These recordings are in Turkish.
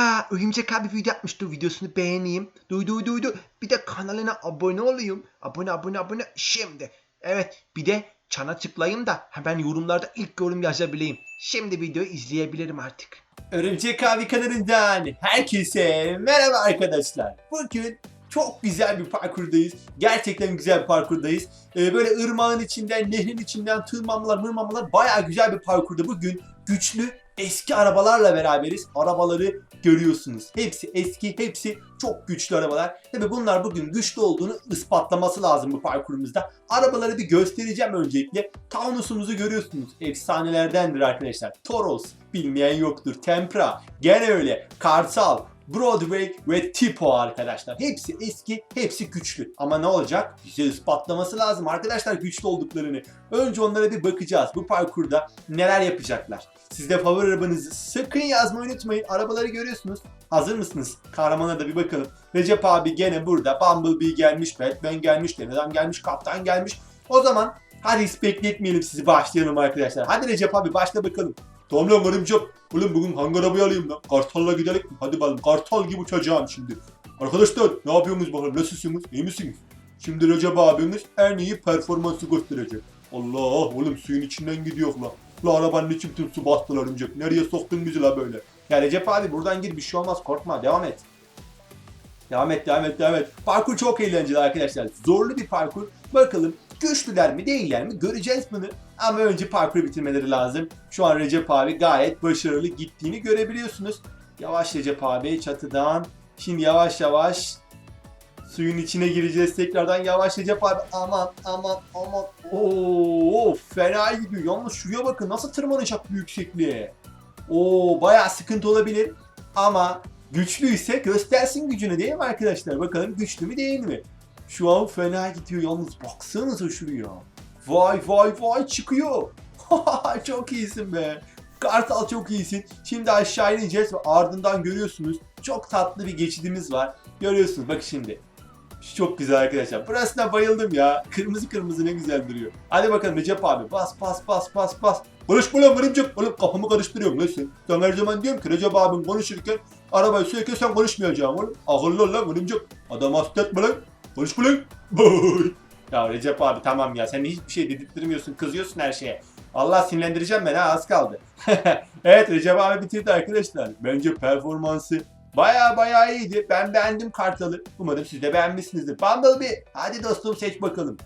Ha Örümcek abi video yapmıştı videosunu beğeneyim. Duydu duydu. Bir de kanalına abone olayım. Abone abone abone şimdi. Evet bir de çana tıklayayım da hemen yorumlarda ilk yorum yazabileyim. Şimdi videoyu izleyebilirim artık. Örümcek Abi kanalından herkese merhaba arkadaşlar. Bugün çok güzel bir parkurdayız. Gerçekten güzel bir parkurdayız. Ee, böyle ırmağın içinden, nehrin içinden tırmanmalar, mırmanmalar bayağı güzel bir parkurda. Bugün güçlü eski arabalarla beraberiz. Arabaları görüyorsunuz. Hepsi eski, hepsi çok güçlü arabalar. Tabi bunlar bugün güçlü olduğunu ispatlaması lazım bu parkurumuzda. Arabaları bir göstereceğim öncelikle. Taunus'umuzu görüyorsunuz. Efsanelerdendir arkadaşlar. Toros, bilmeyen yoktur. Tempra, gene öyle. Kartal, Broadway ve Tipo arkadaşlar. Hepsi eski, hepsi güçlü. Ama ne olacak? Bize ispatlaması lazım arkadaşlar güçlü olduklarını. Önce onlara bir bakacağız. Bu parkurda neler yapacaklar? Siz de favori arabanızı sakın yazmayı unutmayın. Arabaları görüyorsunuz. Hazır mısınız? Kahramana da bir bakalım. Recep abi gene burada. Bumblebee gelmiş, Batman gelmiş, Demirhan gelmiş, Kaptan gelmiş. O zaman hadi hiç bekletmeyelim sizi başlayalım arkadaşlar. Hadi Recep abi başla bakalım. Tamam lan karımcığım. Oğlum bugün hangi arabayı alayım lan? Kartal'la gidelim mi? Hadi bakalım. Kartal gibi uçacağım şimdi. Arkadaşlar ne yapıyorsunuz bakalım? Nasılsınız? İyi misiniz? Şimdi Recep abimiz en iyi performansı gösterecek. Allah oğlum suyun içinden gidiyor lan. La arabanın içi bütün su bastılar örümcek. Nereye soktun bizi la böyle? Ya Recep abi buradan gir bir şey olmaz korkma devam et. Devam et devam et devam et. Parkur çok eğlenceli arkadaşlar. Zorlu bir parkur. Bakalım güçlüler mi değiller mi göreceğiz bunu. Ama önce parkuru bitirmeleri lazım. Şu an Recep abi gayet başarılı gittiğini görebiliyorsunuz. Yavaş Recep abi çatıdan. Şimdi yavaş yavaş suyun içine gireceğiz tekrardan. Yavaş Recep abi aman aman aman. Oo fena gidiyor. Yalnız şuraya bakın nasıl tırmanacak bu yüksekliğe. Oo bayağı sıkıntı olabilir. Ama güçlüyse göstersin gücünü değil mi arkadaşlar? Bakalım güçlü mü değil mi? Şu an fena gidiyor yalnız baksanıza şuraya. Vay vay vay çıkıyor. çok iyisin be. Kartal çok iyisin. Şimdi aşağı ineceğiz ve ardından görüyorsunuz çok tatlı bir geçidimiz var. Görüyorsunuz bak şimdi. Çok güzel arkadaşlar. Burasına bayıldım ya. Kırmızı kırmızı ne güzel duruyor. Hadi bakalım Recep abi. Bas bas bas bas bas. Konuşma lan Recep. Oğlum kafamı karıştırıyorum lan sen. Her zaman diyorum ki Recep abim konuşurken arabayı sürerken sen konuşmayacaksın oğlum. Akıllı ol lan Recep. Adam hasta etme lan. Lan. Boy. Ya Recep abi tamam ya sen hiçbir şey dedirtmiyorsun kızıyorsun her şeye. Allah sinirlendireceğim ben ha az kaldı. evet Recep abi bitirdi arkadaşlar. Bence performansı baya baya iyiydi. Ben beğendim Kartal'ı. Umarım siz de beğenmişsinizdir. Bumblebee hadi dostum seç bakalım.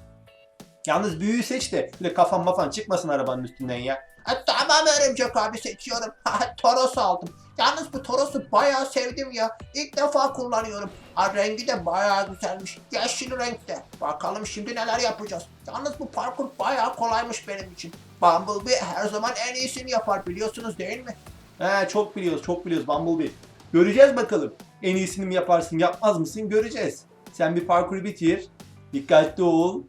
Yalnız büyüğü seç de böyle kafam mafan çıkmasın arabanın üstünden ya. Ha, tamam Örümcek abi seçiyorum. Toros aldım. Yalnız bu Toros'u bayağı sevdim ya. İlk defa kullanıyorum. Ha, rengi de bayağı güzelmiş. Yeşil renkte. Bakalım şimdi neler yapacağız. Yalnız bu parkur bayağı kolaymış benim için. Bumblebee her zaman en iyisini yapar biliyorsunuz değil mi? He çok biliyoruz çok biliyoruz Bumblebee. Göreceğiz bakalım. En iyisini mi yaparsın yapmaz mısın göreceğiz. Sen bir parkuru bitir. Dikkatli ol.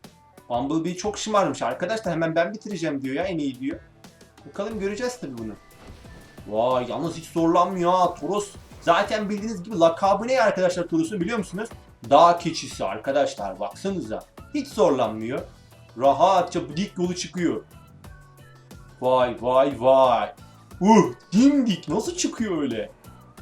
Bumblebee çok şımarmış arkadaşlar hemen ben bitireceğim diyor ya en iyi diyor. Bakalım göreceğiz tabii bunu. Vay yalnız hiç zorlanmıyor ha Toros. Zaten bildiğiniz gibi lakabı ne arkadaşlar Toros'un biliyor musunuz? Dağ keçisi arkadaşlar baksanıza. Hiç zorlanmıyor. Rahatça dik yolu çıkıyor. Vay vay vay. Uh dimdik nasıl çıkıyor öyle?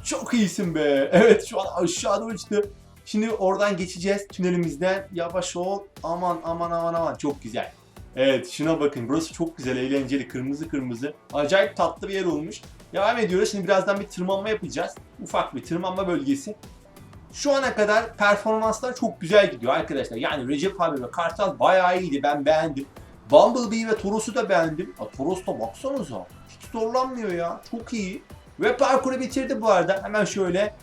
Çok iyisin be. Evet şu an aşağıda uçtu. Şimdi oradan geçeceğiz tünelimizden. Yavaş ol. Aman aman aman aman. Çok güzel. Evet şuna bakın. Burası çok güzel, eğlenceli. Kırmızı kırmızı. Acayip tatlı bir yer olmuş. Devam ediyoruz. Şimdi birazdan bir tırmanma yapacağız. Ufak bir tırmanma bölgesi. Şu ana kadar performanslar çok güzel gidiyor arkadaşlar. Yani Recep abi ve Kartal bayağı iyiydi. Ben beğendim. Bumblebee ve Toros'u da beğendim. Ha, Toros da baksanıza. Hiç zorlanmıyor ya. Çok iyi. Ve parkuru bitirdi bu arada. Hemen şöyle.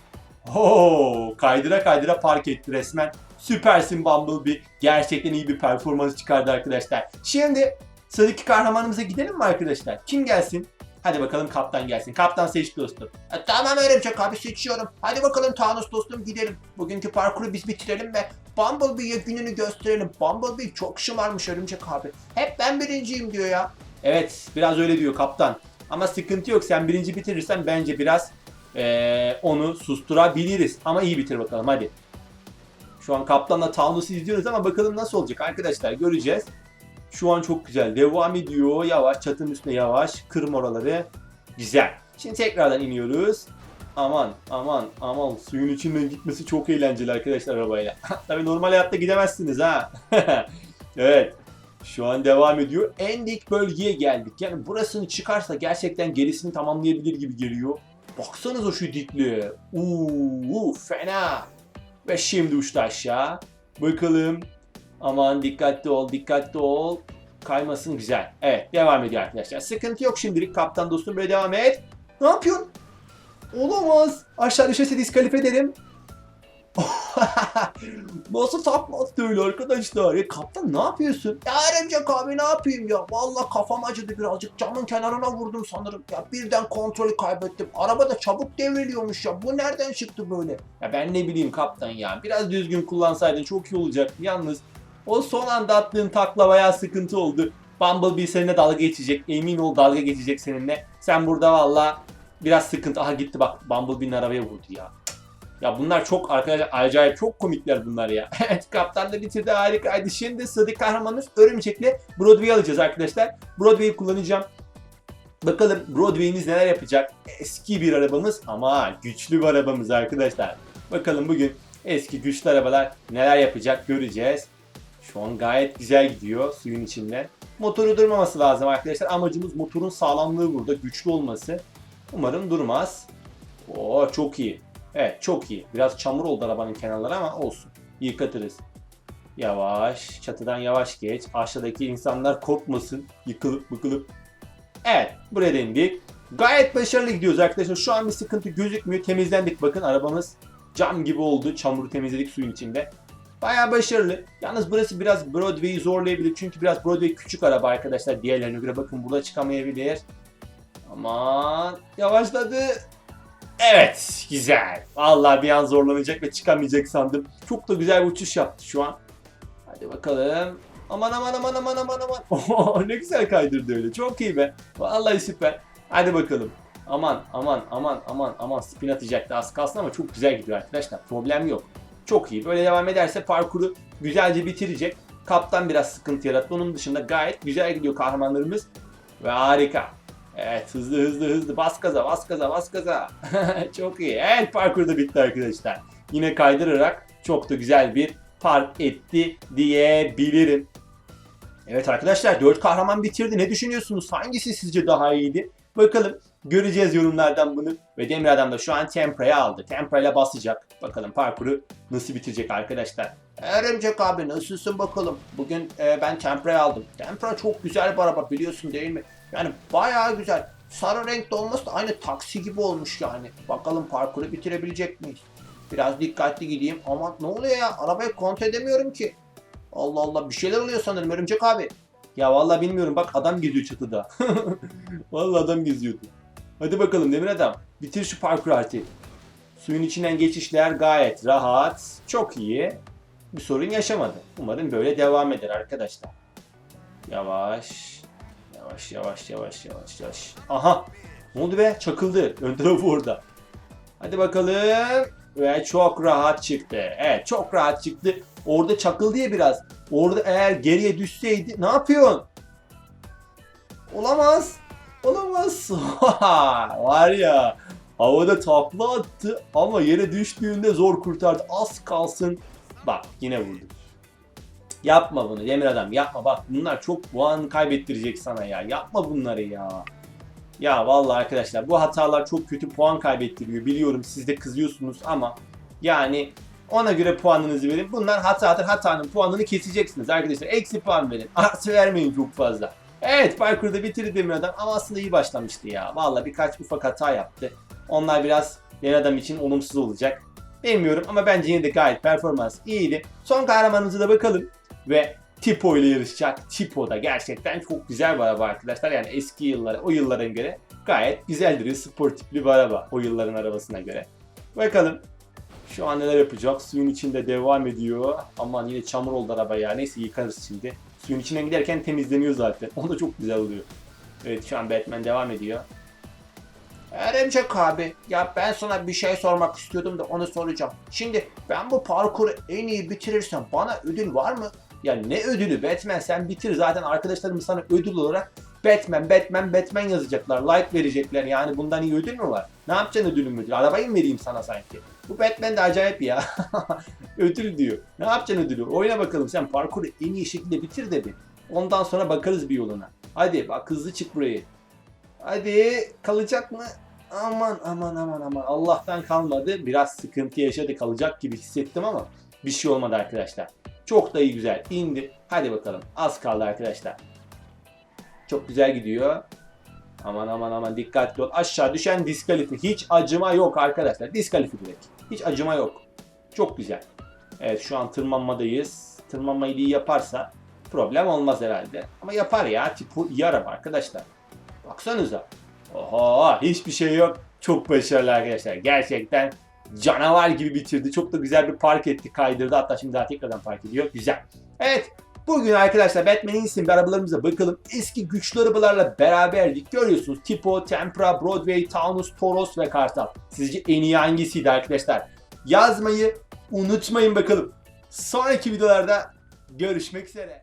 Oo, kaydıra kaydıra park etti resmen. Süpersin Bumblebee. Gerçekten iyi bir performans çıkardı arkadaşlar. Şimdi sıradaki kahramanımıza gidelim mi arkadaşlar? Kim gelsin? Hadi bakalım kaptan gelsin. Kaptan seç dostum. Ha, tamam Örümcek abi seçiyorum. Hadi bakalım Thanos dostum gidelim. Bugünkü parkuru biz bitirelim ve Bumblebee'ye gününü gösterelim. Bumblebee çok şımarmış Örümcek abi. Hep ben birinciyim diyor ya. Evet biraz öyle diyor kaptan. Ama sıkıntı yok. Sen birinci bitirirsen bence biraz eee, onu susturabiliriz. Ama iyi bitir bakalım hadi. Şu an kaptanla Thanos'u izliyoruz ama bakalım nasıl olacak arkadaşlar göreceğiz. Şu an çok güzel. Devam ediyor. Yavaş çatının üstüne yavaş. Kırma oraları. Güzel. Şimdi tekrardan iniyoruz. Aman aman aman suyun içinden gitmesi çok eğlenceli arkadaşlar arabayla. Tabii normal hayatta gidemezsiniz ha. evet. Şu an devam ediyor. En dik bölgeye geldik. Yani burasını çıkarsa gerçekten gerisini tamamlayabilir gibi geliyor. Baksanıza şu dikliğe. Uuu fena. Ve şimdi uçtu aşağı. Bakalım. Aman dikkatli ol, dikkatli ol. Kaymasın güzel. Evet devam ediyor arkadaşlar. Sıkıntı yok şimdilik kaptan dostum böyle devam et. Ne yapıyorsun? Olamaz. Aşağı düşerse diskalifiye ederim. Nasıl takla attı öyle arkadaşlar? Ya kaptan ne yapıyorsun? Ya Örümcek abi ne yapayım ya? Vallahi kafam acıdı birazcık. Camın kenarına vurdum sanırım. Ya birden kontrolü kaybettim. Araba da çabuk devriliyormuş ya. Bu nereden çıktı böyle? Ya ben ne bileyim kaptan ya. Biraz düzgün kullansaydın çok iyi olacaktı. Yalnız o son anda attığın takla bayağı sıkıntı oldu. Bumblebee seninle dalga geçecek. Emin ol dalga geçecek seninle. Sen burada valla biraz sıkıntı. Aha gitti bak Bumblebee'nin arabaya vurdu ya. Ya bunlar çok arkadaşlar acayip çok komikler bunlar ya. Evet kaptan da bitirdi harikaydı. Şimdi sıradaki kahramanımız Örümcek'le Broadway alacağız arkadaşlar. Broadway'i kullanacağım. Bakalım Broadway'imiz neler yapacak. Eski bir arabamız ama güçlü bir arabamız arkadaşlar. Bakalım bugün eski güçlü arabalar neler yapacak göreceğiz. Şu an gayet güzel gidiyor suyun içinde. Motoru durmaması lazım arkadaşlar. Amacımız motorun sağlamlığı burada, güçlü olması. Umarım durmaz. Oo çok iyi. Evet çok iyi. Biraz çamur oldu arabanın kenarları ama olsun. Yıkatırız. Yavaş. Çatıdan yavaş geç. Aşağıdaki insanlar korkmasın. Yıkılıp bıkılıp. Evet. Buraya da indik. Gayet başarılı gidiyoruz arkadaşlar. Şu an bir sıkıntı gözükmüyor. Temizlendik. Bakın arabamız cam gibi oldu. Çamuru temizledik suyun içinde. Bayağı başarılı. Yalnız burası biraz Broadway'i zorlayabilir. Çünkü biraz Broadway küçük araba arkadaşlar diğerlerine göre. Bakın burada çıkamayabilir. Aman yavaşladı. Evet güzel. Vallahi bir an zorlanacak ve çıkamayacak sandım. Çok da güzel bir uçuş yaptı şu an. Hadi bakalım. Aman aman aman aman aman aman. Oho, ne güzel kaydırdı öyle. Çok iyi be. Vallahi süper. Hadi bakalım. Aman aman aman aman aman spin atacaktı az kalsın ama çok güzel gidiyor arkadaşlar. Problem yok. Çok iyi. Böyle devam ederse parkuru güzelce bitirecek. Kaptan biraz sıkıntı yarattı. Onun dışında gayet güzel gidiyor kahramanlarımız. Ve harika. Evet hızlı hızlı hızlı bas gaza bas gaza bas gaza. çok iyi. Evet parkur da bitti arkadaşlar. Yine kaydırarak çok da güzel bir park etti diyebilirim. Evet arkadaşlar 4 kahraman bitirdi. Ne düşünüyorsunuz? Hangisi sizce daha iyiydi? Bakalım göreceğiz yorumlardan bunu. Ve Demir Adam da şu an Tempra'ya aldı. Tempra'yla basacak. Bakalım parkuru nasıl bitirecek arkadaşlar. Örümcek abi nasılsın bakalım? Bugün e, ben Tempra aldım. Tempra çok güzel bir araba biliyorsun değil mi? Yani bayağı güzel. Sarı renkte olması da aynı taksi gibi olmuş yani. Bakalım parkuru bitirebilecek miyiz? Biraz dikkatli gideyim. Ama ne oluyor ya? Arabayı kontrol edemiyorum ki. Allah Allah bir şeyler oluyor sanırım Örümcek abi. Ya vallahi bilmiyorum bak adam geziyor çatıda. vallahi adam geziyordu. Hadi bakalım Demir Adam. Bitir şu parkur artık. Suyun içinden geçişler gayet rahat. Çok iyi. Bir sorun yaşamadı. Umarım böyle devam eder arkadaşlar. Yavaş. Yavaş yavaş yavaş yavaş yavaş. Aha. Ne oldu be? Çakıldı. Ön tarafı orada. Hadi bakalım. Ve çok rahat çıktı. Evet çok rahat çıktı. Orada çakıldı ya biraz. Orada eğer geriye düşseydi ne yapıyorsun? Olamaz. Olamaz. Var ya havada takla attı ama yere düştüğünde zor kurtardı. Az kalsın. Bak yine vurdu. Yapma bunu Demir Adam yapma bak bunlar çok puan kaybettirecek sana ya. Yapma bunları ya. Ya vallahi arkadaşlar bu hatalar çok kötü puan kaybettiriyor. Biliyorum siz de kızıyorsunuz ama yani ona göre puanınızı verin. Bunlar hatadır. Hatanın puanını keseceksiniz arkadaşlar. Eksi puan verin. Artı vermeyin çok fazla. Evet parkurda bitirdi Demir Adam ama aslında iyi başlamıştı ya. Vallahi birkaç ufak hata yaptı. Onlar biraz Demir Adam için olumsuz olacak. Bilmiyorum ama bence yine de gayet performans iyiydi. Son kahramanımıza da bakalım. Ve Tipo ile yarışacak. Tipo da gerçekten çok güzel bir araba arkadaşlar. Yani eski yıllara, o yıllara göre gayet güzeldir. Sportifli bir araba o yılların arabasına göre. Bakalım şu an neler yapacak? Suyun içinde devam ediyor. Aman yine çamur oldu araba ya. Neyse yıkarız şimdi. Suyun içinden giderken temizleniyor zaten. O da çok güzel oluyor. Evet şu an Batman devam ediyor. Örümcek abi ya ben sana bir şey sormak istiyordum da onu soracağım. Şimdi ben bu parkuru en iyi bitirirsem bana ödül var mı? Ya ne ödülü Batman sen bitir zaten arkadaşlarımız sana ödül olarak Batman, Batman, Batman yazacaklar. Like verecekler. Yani bundan iyi ödül mü var? Ne yapacaksın ödülün? Arabayı mı vereyim sana sanki? Bu Batman de acayip ya. ödül diyor. Ne yapacaksın ödülü? Oyna bakalım sen parkuru en iyi şekilde bitir de bir. Ondan sonra bakarız bir yoluna. Hadi bak hızlı çık burayı. Hadi kalacak mı? Aman aman aman aman Allah'tan kalmadı. Biraz sıkıntı yaşadı kalacak gibi hissettim ama bir şey olmadı arkadaşlar. Çok da iyi güzel indi. Hadi bakalım az kaldı arkadaşlar. Çok güzel gidiyor. Aman aman aman dikkatli ol. Aşağı düşen diskalifi. Hiç acıma yok arkadaşlar. Diskalifi direkt. Hiç acıma yok. Çok güzel. Evet şu an tırmanmadayız. Tırmanmayı iyi yaparsa problem olmaz herhalde. Ama yapar ya. Tipu iyi araba arkadaşlar. Baksanıza. Oho hiçbir şey yok. Çok başarılı arkadaşlar. Gerçekten canavar gibi bitirdi. Çok da güzel bir park etti, kaydırdı. Hatta şimdi daha tekrardan park ediyor. Güzel. Evet. Bugün arkadaşlar Batman'in isim bir arabalarımıza bakalım. Eski güçlü arabalarla beraberdik. Görüyorsunuz Tipo, Tempra, Broadway, Taunus, Toros ve Kartal. Sizce en iyi hangisiydi arkadaşlar? Yazmayı unutmayın bakalım. Sonraki videolarda görüşmek üzere.